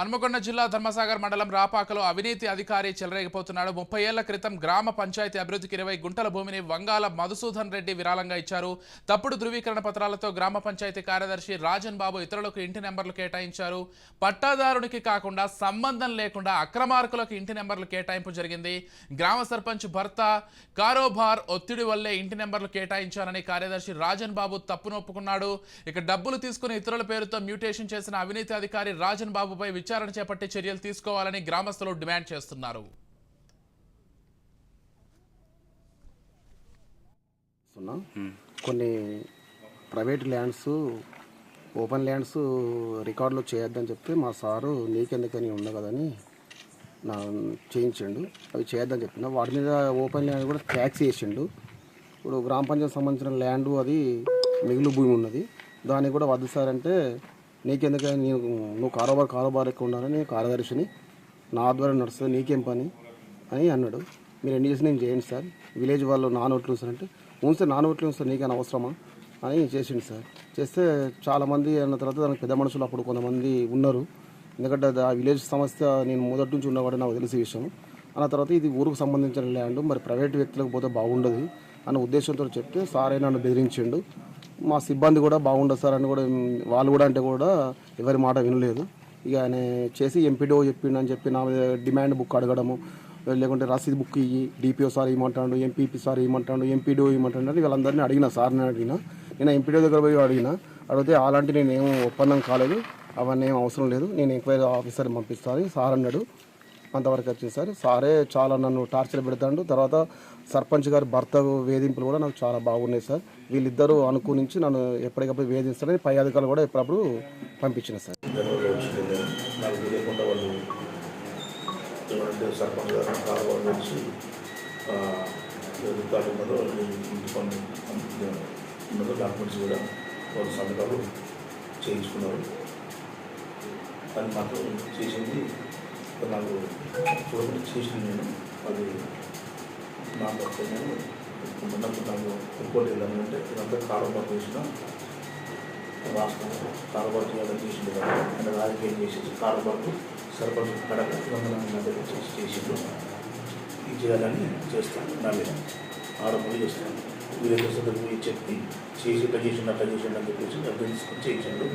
హన్మకొండ జిల్లా ధర్మసాగర్ మండలం రాపాకలో అవినీతి అధికారి చెలరేగిపోతున్నాడు. ముప్పై ఏళ్ళ క్రితం గ్రామ పంచాయతీ అభివృద్ధికి ఇరవై గుంటల భూమిని వంగాల మధుసూదన్ రెడ్డి విరాళంగా ఇచ్చారు. తప్పుడు ధృవీకరణ పత్రాలతో గ్రామ పంచాయతీ కార్యదర్శి రాజన్ బాబు ఇతరులకు ఇంటి నెంబర్లు కేటాయించారు. పట్టాదారునికి కాకుండా సంబంధం లేకుండా అక్రమార్కులకు ఇంటి నెంబర్లు కేటాయింపు జరిగింది. గ్రామ సర్పంచ్ భర్త కారోబార్ ఒత్తిడి వల్లే ఇంటి నెంబర్లు కేటాయించారని కార్యదర్శి రాజన్ బాబు తప్పునొప్పుకున్నాడు. ఇక డబ్బులు తీసుకుని ఇతరుల పేరుతో మ్యూటేషన్ చేసిన అవినీతి అధికారి రాజన్ బాబుపై విచారణ చేపట్టి చర్యలు తీసుకోవాలని గ్రామస్తులు డిమాండ్ చేస్తున్నారు. కొన్ని ప్రైవేట్ ల్యాండ్స్ ఓపెన్ ల్యాండ్స్ రికార్డులు చేయొద్దని చెప్తే మా సారు నీకెందుకని ఉంది కదని నా చేయించిండు. అవి చేయొద్దని చెప్పిన. వాటి మీద ఓపెన్ ల్యాండ్ కూడా ట్యాక్స్ వేసిండు ఇప్పుడు గ్రామ పంచాయతీ సంబంధించిన ల్యాండ్ అది మిగులు భూమి ఉన్నది. దానికి కూడా వద్దు సార్ అంటే నీకెందుకని నేను నువ్వు కారోబార్ కారోబార్ ఎక్కువ ఉండాలని నేను కార్యదర్శిని. నా ఆధ్వర్యం నడుస్తుంది నీకేం పని? అని అన్నాడు. మీరు ఎన్ని చేసినా నేను చేయండి సార్. విలేజ్ వాళ్ళు నాన్ ఓట్లు సార్ అంటే అవును సార్ నాన్ ఓట్లు సార్ నీకైనా అవసరమా? అని చేసిండు సార్. చేస్తే చాలామంది అన్న తర్వాత దానికి పెద్ద మనుషులు అప్పుడు కొంతమంది ఉన్నారు. ఎందుకంటే ఆ విలేజ్ సమస్య నేను మొదటి నుంచి ఉన్నవాడు నాకు తెలిసే విషయం. అన్న తర్వాత ఇది ఊరుకు సంబంధించిన ల్యాండ్ మరి ప్రైవేట్ వ్యక్తులకు పోతే బాగుండదు అన్న ఉద్దేశంతో చెప్తే సారే నన్ను బెదిరించిండు. మా సిబ్బంది కూడా బాగుండదు సార్ అని కూడా వాళ్ళు కూడా అంటే కూడా ఎవరి మాట వినలేదు. ఇక ఆయన చేసి ఎంపీడీఓ చెప్పిండు అని చెప్పి నా మీద డిమాండ్ బుక్ అడగడము లేకుంటే రసీదు బుక్ ఇయ్యి డిపిఓ సార్ ఇవ్వమంటాడు ఎంపీపీ సార్ ఇవ్వమంటాడు ఎంపీడీఓ ఇవ్వమంటాడు అని వీళ్ళందరినీ అడిగిన సార్ని అడిగిన. నేను ఎంపీడీఓ దగ్గర పోయి అడిగిన. అడిగితే అలాంటి నేను ఏం ఒప్పందం కాలేదు అవన్నీ ఏం అవసరం లేదు నేను ఎంక్వైరీ ఆఫీసర్ పంపిస్తాను సార్ అన్నాడు. అంతవరకు వచ్చింది సార్. సారే చాలా నన్ను టార్చర్ పెడతాడు. తర్వాత సర్పంచ్ గారి భర్త వేధింపులు కూడా నాకు చాలా బాగున్నాయి సార్. వీళ్ళిద్దరూ అనుకూలించి నన్ను ఎప్పటికప్పుడు వేధిస్తారని పై అధికారులు కూడా ఎప్పుడప్పుడు పంపించిన సార్. డాక్యుమెంట్స్ కూడా సంతకాలు చేయించుకున్నారు. అది మాత్రం చేసింది నాకు చూడకుండా చేసింది నేను. అది నాకు వస్తే నేను ఉన్నప్పుడు నాకు ఇంకోటి వెళ్ళాలంటే ఇదంతా కారోబార్ చేసిన రాష్ట్రంలో కారోబార్ చేయాలని చేసిండు కదా. ఆయన రాజకీయం చేసేసి కారోబార్కు సర్పంచ్ కడక వందల మంది చేసి చేసిండు. ఇది చేయాలని చేస్తాను. నా మీద ఆరోపణలు చేస్తాను. వీళ్ళకి సదరు చెప్పి చేసి ఇట్లా చేసిండు అట్లా చేసిండు అని చెప్పేసి అర్థం తీసుకొని చేయించండు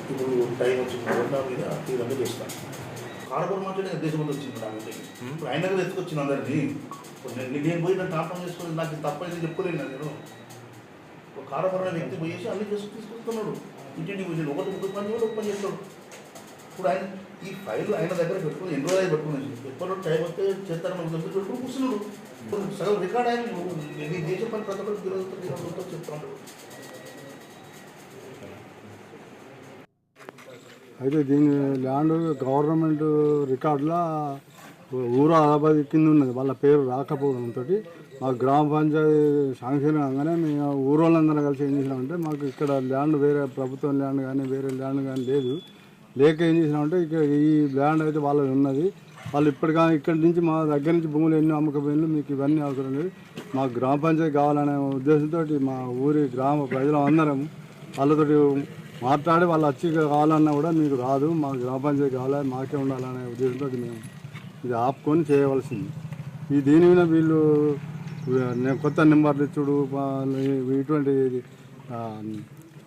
ఇప్పుడు టైం వచ్చిన కాబట్టి నా మీద ఈ చేస్తాను. కారోబార్ మాట్లాడే ఉద్దేశం ముందు వచ్చింది నా ఇప్పుడు ఆయన దగ్గర ఎత్తుకొచ్చింది అందరినీ. ఇప్పుడు నేను నేను పోయి నన్ను టాపం చేసుకుని నాకు తప్పని చెప్పుకోలేను నేను. ఒక కారపరమైన వ్యక్తి పోయేసి అన్ని చేసుకు తీసుకొస్తున్నాడు. ఇంటింటి పోయి ఒకటి ఒక పని కూడా ఒక పని చేస్తాడు ఇప్పుడు ఆయన ఈ ఫైల్ ఆయన దగ్గర పెట్టుకుని ఎన్ని రోజులు పెట్టుకుని ఎప్పటి టైం వస్తే చేస్తారని ఒక దగ్గర పెట్టుకుని కూర్చున్నాడు. ఇప్పుడు సగం రికార్డ్ ఆయన. నీ దేశ పని ప్రతి ఒక్కరు చెప్తున్నాడు అయితే దీని ల్యాండ్ గవర్నమెంట్ రికార్డులో ఊరు అలబాద్ కింద ఉన్నది. వాళ్ళ పేరు రాకపోవడంతో మా గ్రామ పంచాయతీ శాంక్షన్ కాగానే మేము ఊరోళ్ళందరం కలిసి ఏం చేసినామంటే మాకు ఇక్కడ ల్యాండ్ వేరే ప్రభుత్వం ల్యాండ్ కానీ వేరే ల్యాండ్ కానీ లేదు. లేక ఏం చేసినామంటే ఇక్కడ ఈ ల్యాండ్ అయితే వాళ్ళది ఉన్నది. వాళ్ళు ఇప్పటికా ఇక్కడి నుంచి మా దగ్గర నుంచి భూములు ఎన్ని అమ్మకపోయినా మీకు ఇవన్నీ అవసరం లేదు. మా గ్రామ పంచాయతీ కావాలనే ఉద్దేశంతో మా ఊరి గ్రామ ప్రజలు అందరం వాళ్ళతోటి మాట్లాడి వాళ్ళు వచ్చి కావాలన్నా కూడా మీకు రాదు మా గ్రామ పంచాయతీ కావాలి మాకే ఉండాలనే ఉద్దేశంతో మేము ఇది ఆపుకొని చేయవలసింది. ఈ దీని మీద వీళ్ళు కొత్త నెంబర్లు ఇచ్చుడు ఇటువంటి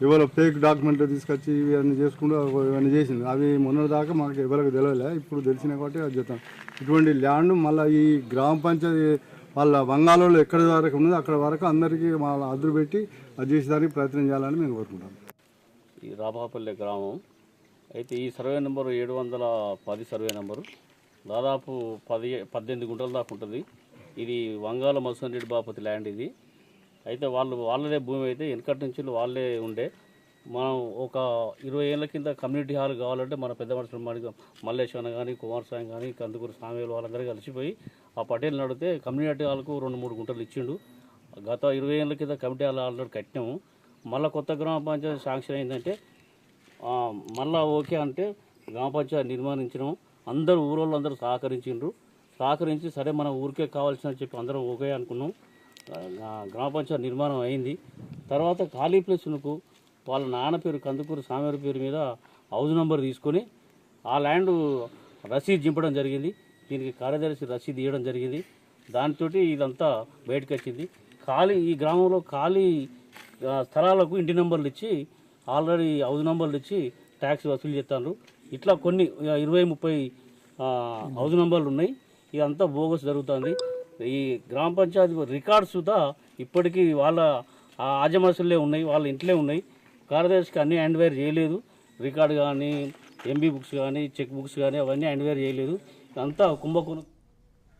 ఎవరో ఫేక్ డాక్యుమెంట్లు తీసుకొచ్చి ఇవన్నీ చేసుకుంటూ ఇవన్నీ చేసింది. అవి మొన్నటిదాకా దాకా మాకు ఎవరికి తెలియలే ఇప్పుడు తెలిసిన కాబట్టి అది చెప్తాం. ఇటువంటి ల్యాండ్ మళ్ళీ ఈ గ్రామ పంచాయతీ వాళ్ళ బంగాళలో ఎక్కడి వరకు ఉన్నదో అక్కడ వరకు అందరికీ వాళ్ళ అదురు పెట్టి అది చేసేదానికి ప్రయత్నం చేయాలని మేము కోరుకుంటాం. ఈ రాబాపల్లి గ్రామం. అయితే ఈ సర్వే నెంబరు ఏడు వందల పది సర్వే నెంబరు. దాదాపు పది పద్దెనిమిది గుంటల దాకా ఉంటుంది. ఇది వంగాల మసూన్ రెడ్డి బాపతి ల్యాండ్ ఇది. అయితే వాళ్ళు వాళ్ళదే భూమి అయితే వెనకటి నుంచి వాళ్ళే ఉండే. మనం ఒక ఇరవై ఏళ్ళ కింద కమ్యూనిటీ హాల్ కావాలంటే మన పెద్ద మనుషులు మనకి మల్లేశ్వర కానీ కుమారస్వామి కానీ కందుకూరు స్వామి వాళ్ళందరూ కలిసిపోయి ఆ పటేల్ నడితే కమ్యూనిటీ హాల్కు రెండు మూడు గుంటలు ఇచ్చిండు. గత ఇరవై ఏళ్ళ కింద కమిటీ హాల్ ఆల్రెడీ కట్టినాము. మళ్ళీ కొత్త గ్రామ పంచాయతీ శాంక్షన్ అయిందంటే మళ్ళా ఓకే అంటే గ్రామ పంచాయతీ నిర్మాణించడం అందరూ ఊరోళ్ళు అందరూ సహకరించిండ్రు. సహకరించి సరే మన ఊరికే కావాల్సిన చెప్పి అందరం ఓకే అనుకున్నాం. గ్రామ పంచాయతీ నిర్మాణం అయింది. తర్వాత ఖాళీ ప్లేసులకు వాళ్ళ నాన్న పేరు కందుకూరు సామేరు పేరు మీద హౌస్ నెంబర్ తీసుకొని ఆ ల్యాండ్ రసీదు దింపడం జరిగింది. దీనికి కార్యదర్శి రసీదు ఇవ్వడం జరిగింది. దాంతో ఇదంతా బయటకు వచ్చింది ఖాళీ ఈ గ్రామంలో ఖాళీ స్థలాలకు ఇంటి నెంబర్లు ఇచ్చి ఆల్రెడీ హౌస్ నెంబర్లు ఇచ్చి ట్యాక్స్ వసూలు చేస్తారు ఇట్లా కొన్ని ఇరవై ముప్పై హౌజ్ హౌస్ నెంబర్లు ఉన్నాయి. ఇదంతా బోగస్ జరుగుతుంది. ఈ గ్రామ పంచాయతీ రికార్డ్స్ సుతా ఇప్పటికీ వాళ్ళ ఆజమాసులే ఉన్నాయి వాళ్ళ ఇంట్లో ఉన్నాయి. కార్యదర్శికి అన్నీ హ్యాండ్ వేర్ చేయలేదు. రికార్డ్ కానీ ఎంబీ బుక్స్ కానీ చెక్ బుక్స్ కానీ అవన్నీ హ్యాండ్ వేర్ చేయలేదు. ఇదంతా కుంభకోణం.